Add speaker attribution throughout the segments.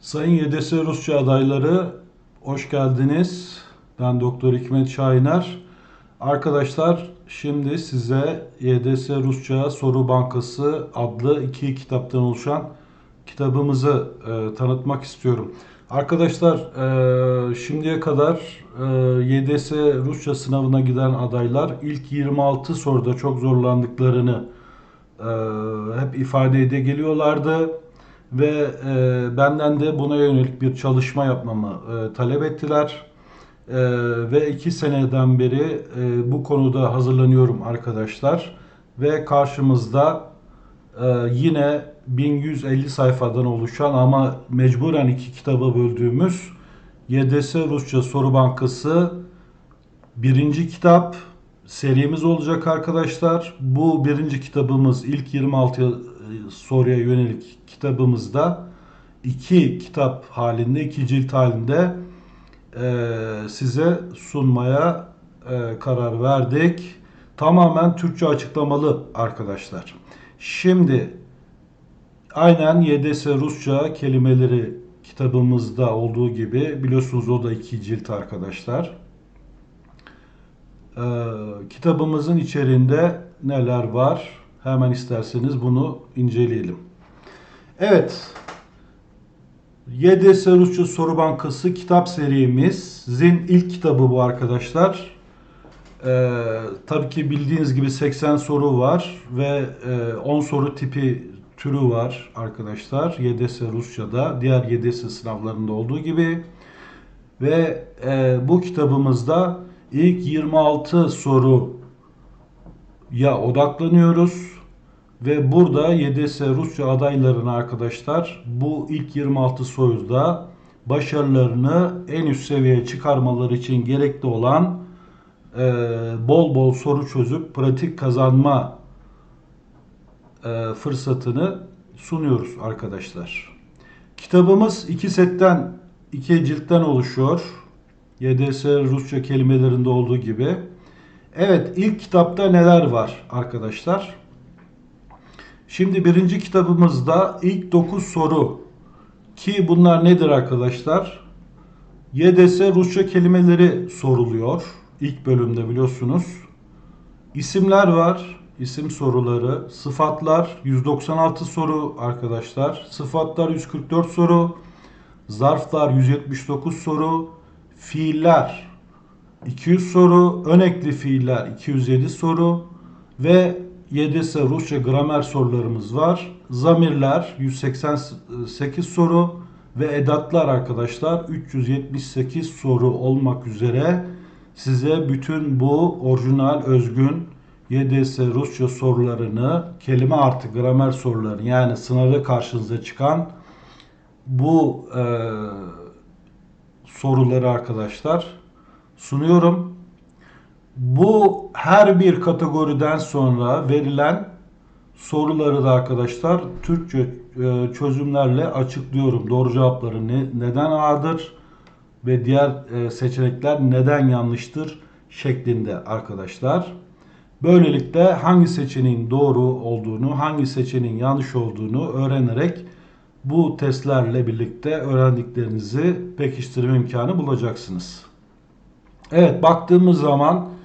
Speaker 1: Sayın YDS Rusça adayları hoş geldiniz. Ben Doktor Hikmet Şahiner. Arkadaşlar şimdi size YDS Rusça Soru Bankası adlı iki kitaptan oluşan kitabımızı e, tanıtmak istiyorum. Arkadaşlar e, şimdiye kadar e, YDS Rusça sınavına giden adaylar ilk 26 soruda çok zorlandıklarını e, hep ifade ede geliyorlardı ve e, benden de buna yönelik bir çalışma yapmamı e, talep ettiler. E, ve iki seneden beri e, bu konuda hazırlanıyorum arkadaşlar. Ve karşımızda e, yine 1150 sayfadan oluşan ama mecburen iki kitaba böldüğümüz YDS Rusça Soru Bankası birinci kitap serimiz olacak arkadaşlar. Bu birinci kitabımız ilk 26 soruya yönelik kitabımızda iki kitap halinde, iki cilt halinde e, size sunmaya e, karar verdik. Tamamen Türkçe açıklamalı arkadaşlar. Şimdi aynen YDS Rusça kelimeleri kitabımızda olduğu gibi biliyorsunuz o da iki cilt arkadaşlar. Ee, kitabımızın içerisinde neler var? Hemen isterseniz bunu inceleyelim. Evet. YDS Rusça Soru Bankası kitap serimizin ilk kitabı bu arkadaşlar. Ee, tabii ki bildiğiniz gibi 80 soru var ve e, 10 soru tipi türü var arkadaşlar. YDS Rusça'da diğer YDS sınavlarında olduğu gibi. Ve e, bu kitabımızda ilk 26 soruya odaklanıyoruz. Ve burada YDS Rusça adaylarına arkadaşlar bu ilk 26 soruda başarılarını en üst seviyeye çıkarmaları için gerekli olan e, bol bol soru çözüp pratik kazanma e, fırsatını sunuyoruz arkadaşlar. Kitabımız iki setten, iki ciltten oluşuyor. YDS Rusça kelimelerinde olduğu gibi. Evet ilk kitapta neler var arkadaşlar? Şimdi birinci kitabımızda ilk 9 soru ki bunlar nedir arkadaşlar? YDS Rusça kelimeleri soruluyor. İlk bölümde biliyorsunuz. İsimler var. isim soruları. Sıfatlar 196 soru arkadaşlar. Sıfatlar 144 soru. Zarflar 179 soru. Fiiller 200 soru. Önekli fiiller 207 soru. Ve YDS Rusça gramer sorularımız var. Zamirler 188 soru ve edatlar arkadaşlar 378 soru olmak üzere size bütün bu orijinal özgün YDS Rusça sorularını kelime artı gramer soruları yani sınavda karşınıza çıkan bu e, soruları arkadaşlar sunuyorum. Bu her bir kategoriden sonra verilen soruları da arkadaşlar Türkçe e, çözümlerle açıklıyorum. Doğru cevapları ne, neden A'dır ve diğer e, seçenekler neden yanlıştır şeklinde arkadaşlar. Böylelikle hangi seçeneğin doğru olduğunu, hangi seçeneğin yanlış olduğunu öğrenerek bu testlerle birlikte öğrendiklerinizi pekiştirme imkanı bulacaksınız. Evet baktığımız zaman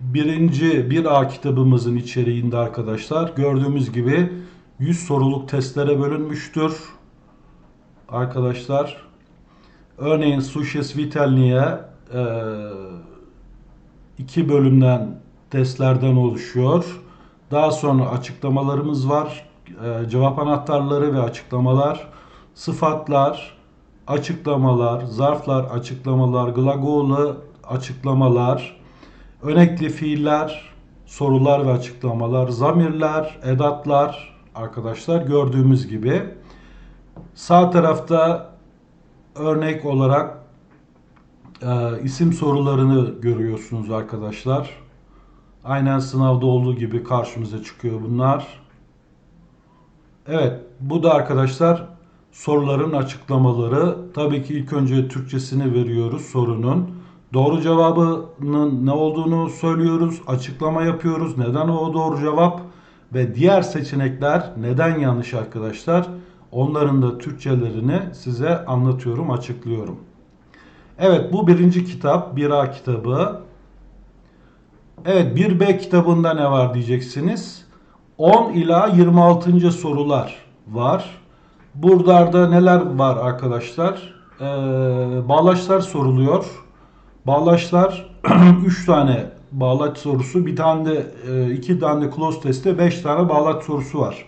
Speaker 1: birinci bir a kitabımızın içeriğinde arkadaşlar gördüğümüz gibi 100 soruluk testlere bölünmüştür. Arkadaşlar örneğin Sushes Vitelni'ye e, iki bölümden testlerden oluşuyor. Daha sonra açıklamalarımız var. E, cevap anahtarları ve açıklamalar, sıfatlar, açıklamalar, zarflar, açıklamalar, glagolu açıklamalar, Önekli fiiller, sorular ve açıklamalar, zamirler, edatlar arkadaşlar gördüğümüz gibi. Sağ tarafta örnek olarak e, isim sorularını görüyorsunuz arkadaşlar. Aynen sınavda olduğu gibi karşımıza çıkıyor bunlar. Evet bu da arkadaşlar soruların açıklamaları. Tabii ki ilk önce Türkçesini veriyoruz sorunun. Doğru cevabının ne olduğunu söylüyoruz, açıklama yapıyoruz. Neden o doğru cevap ve diğer seçenekler neden yanlış arkadaşlar? Onların da Türkçelerini size anlatıyorum, açıklıyorum. Evet bu birinci kitap 1A kitabı. Evet 1B kitabında ne var diyeceksiniz. 10 ila 26. sorular var. Buralarda neler var arkadaşlar? Ee, bağlaçlar soruluyor. Bağlaçlar 3 tane bağlaç sorusu, bir tane de 2 tane de close testte 5 tane bağlaç sorusu var.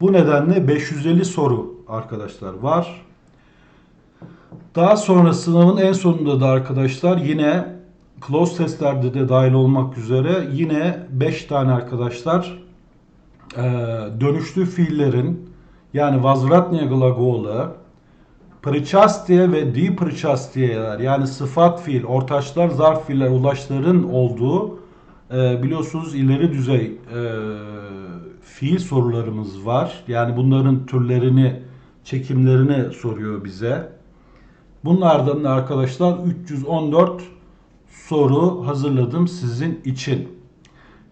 Speaker 1: Bu nedenle 550 soru arkadaşlar var. Daha sonra sınavın en sonunda da arkadaşlar yine close testlerde de dahil olmak üzere yine 5 tane arkadaşlar e, dönüşlü fiillerin yani vazratnya glagolu, Pırçastiye ve di pırçastiyeler yani sıfat fiil, ortaçlar, zarf fiiller, ulaşların olduğu e, biliyorsunuz ileri düzey e, fiil sorularımız var. Yani bunların türlerini, çekimlerini soruyor bize. Bunlardan da arkadaşlar 314 soru hazırladım sizin için.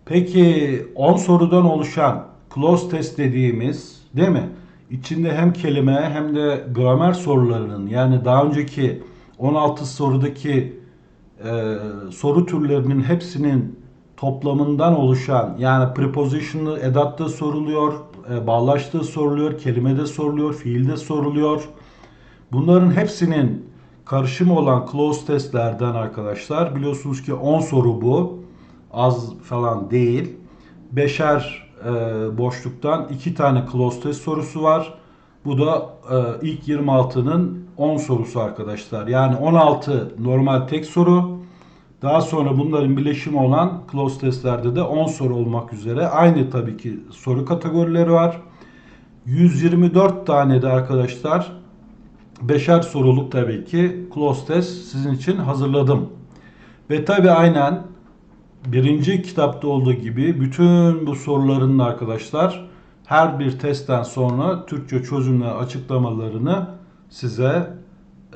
Speaker 1: Peki 10 sorudan oluşan close test dediğimiz değil mi? İçinde hem kelime hem de gramer sorularının yani daha önceki 16 sorudaki e, soru türlerinin hepsinin toplamından oluşan yani preposition'lı edatta soruluyor, e, bağlaçta soruluyor, kelimede soruluyor, fiilde soruluyor. Bunların hepsinin karışımı olan close testlerden arkadaşlar biliyorsunuz ki 10 soru bu. Az falan değil. Beşer e, boşluktan 2 tane close test sorusu var. Bu da e, ilk 26'nın 10 sorusu arkadaşlar. Yani 16 normal tek soru. Daha sonra bunların bileşimi olan close testlerde de 10 soru olmak üzere aynı tabii ki soru kategorileri var. 124 tane de arkadaşlar beşer soruluk tabii ki close test sizin için hazırladım. Ve tabii aynen birinci kitapta olduğu gibi bütün bu soruların arkadaşlar her bir testten sonra Türkçe çözümle açıklamalarını size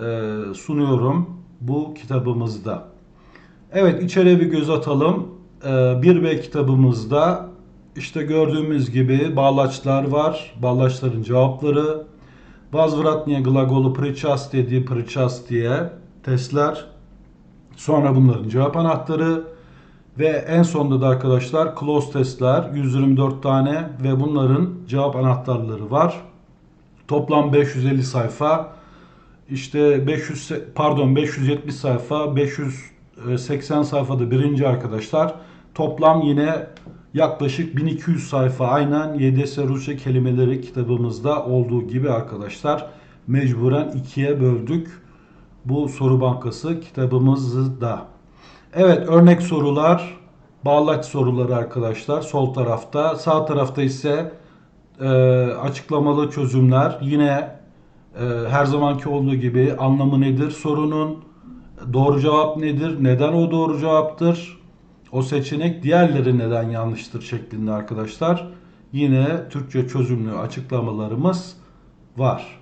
Speaker 1: e, sunuyorum bu kitabımızda. Evet içeriye bir göz atalım. E, 1B kitabımızda işte gördüğümüz gibi bağlaçlar var. Bağlaçların cevapları. Vazvratniye glagolu pričas dediği pričas diye testler. Sonra bunların cevap anahtarı ve en sonunda da arkadaşlar close testler 124 tane ve bunların cevap anahtarları var. Toplam 550 sayfa. İşte 500 pardon 570 sayfa, 580 sayfada birinci arkadaşlar. Toplam yine yaklaşık 1200 sayfa aynen YDS Rusça kelimeleri kitabımızda olduğu gibi arkadaşlar. Mecburen ikiye böldük bu soru bankası kitabımızı da. Evet örnek sorular, bağlaç soruları arkadaşlar sol tarafta. Sağ tarafta ise e, açıklamalı çözümler. Yine e, her zamanki olduğu gibi anlamı nedir sorunun, doğru cevap nedir, neden o doğru cevaptır, o seçenek diğerleri neden yanlıştır şeklinde arkadaşlar. Yine Türkçe çözümlü açıklamalarımız var.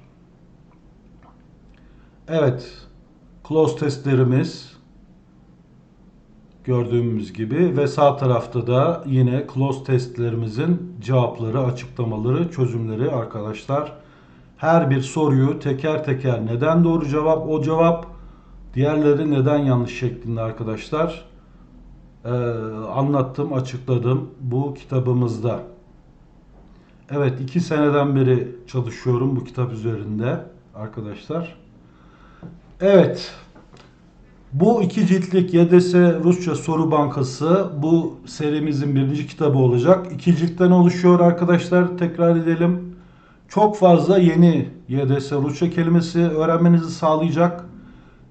Speaker 1: Evet, close testlerimiz gördüğümüz gibi ve sağ tarafta da yine close testlerimizin cevapları, açıklamaları, çözümleri arkadaşlar. Her bir soruyu teker teker neden doğru cevap, o cevap, diğerleri neden yanlış şeklinde arkadaşlar ee, anlattım, açıkladım bu kitabımızda. Evet, iki seneden beri çalışıyorum bu kitap üzerinde arkadaşlar. Evet, bu iki ciltlik YDS Rusça Soru Bankası bu serimizin birinci kitabı olacak. İki ciltten oluşuyor arkadaşlar. Tekrar edelim. Çok fazla yeni YDS Rusça kelimesi öğrenmenizi sağlayacak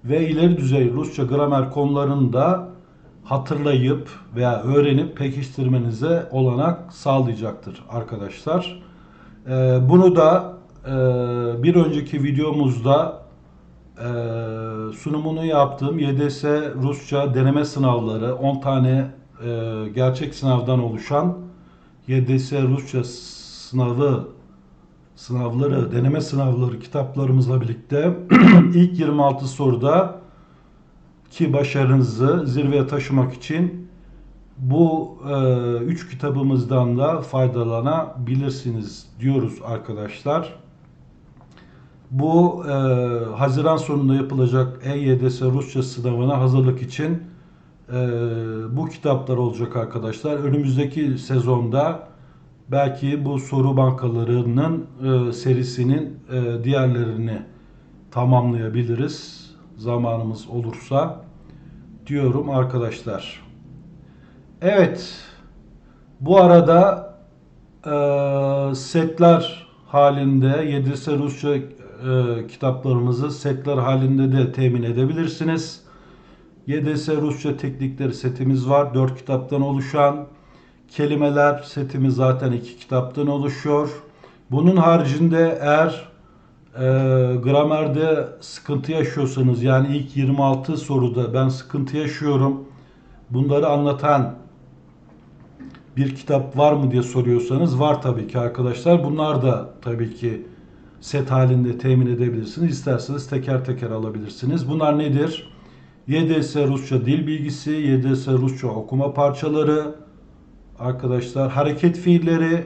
Speaker 1: ve ileri düzey Rusça gramer konularını da hatırlayıp veya öğrenip pekiştirmenize olanak sağlayacaktır arkadaşlar. Ee, bunu da e, bir önceki videomuzda e, sunumunu yaptığım YDS Rusça deneme sınavları 10 tane e, gerçek sınavdan oluşan YDS Rusça sınavı sınavları, deneme sınavları kitaplarımızla birlikte ilk 26 soruda ki başarınızı zirveye taşımak için bu e, üç kitabımızdan da faydalanabilirsiniz diyoruz arkadaşlar. Bu e, Haziran sonunda yapılacak EYDS Rusça sınavına hazırlık için e, bu kitaplar olacak arkadaşlar. Önümüzdeki sezonda belki bu soru bankalarının e, serisinin e, diğerlerini tamamlayabiliriz zamanımız olursa diyorum arkadaşlar. Evet. Bu arada e, setler halinde 7'si Rusça e, kitaplarımızı setler halinde de temin edebilirsiniz. YDS Rusça teknikleri setimiz var. 4 kitaptan oluşan. Kelimeler setimiz zaten 2 kitaptan oluşuyor. Bunun haricinde eğer e, gramerde sıkıntı yaşıyorsanız yani ilk 26 soruda ben sıkıntı yaşıyorum. Bunları anlatan bir kitap var mı diye soruyorsanız var tabii ki arkadaşlar. Bunlar da tabii ki set halinde temin edebilirsiniz. İsterseniz teker teker alabilirsiniz. Bunlar nedir? YDS Rusça dil bilgisi, YDS Rusça okuma parçaları, arkadaşlar hareket fiilleri,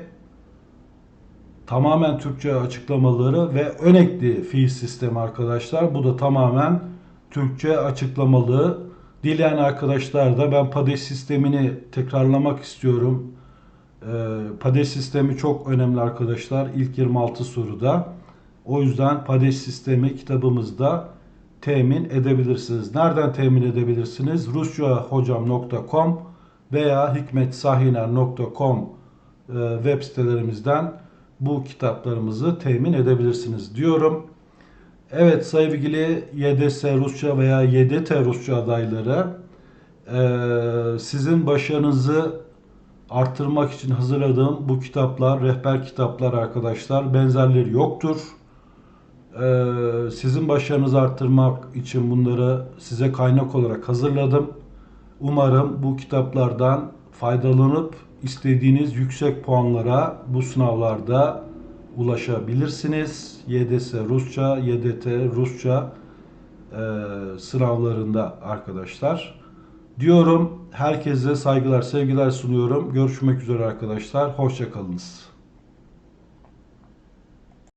Speaker 1: tamamen Türkçe açıklamaları ve önekli fiil sistemi arkadaşlar. Bu da tamamen Türkçe açıklamalı. Dileyen arkadaşlar da ben PADES sistemini tekrarlamak istiyorum. Ee, PADES sistemi çok önemli arkadaşlar. İlk 26 soruda. O yüzden PADES sistemi kitabımızda temin edebilirsiniz. Nereden temin edebilirsiniz? rusçahocam.com veya hikmetsahiner.com e, web sitelerimizden bu kitaplarımızı temin edebilirsiniz diyorum. Evet sevgili YDS Rusça veya YDT Rusça adayları e, sizin başarınızı arttırmak için hazırladığım bu kitaplar, rehber kitaplar arkadaşlar benzerleri yoktur. E, sizin başarınızı arttırmak için bunları size kaynak olarak hazırladım. Umarım bu kitaplardan faydalanıp istediğiniz yüksek puanlara bu sınavlarda ulaşabilirsiniz. YDS Rusça, YDT Rusça e, sınavlarında arkadaşlar. Diyorum herkese saygılar, sevgiler sunuyorum. Görüşmek üzere arkadaşlar. Hoşçakalınız.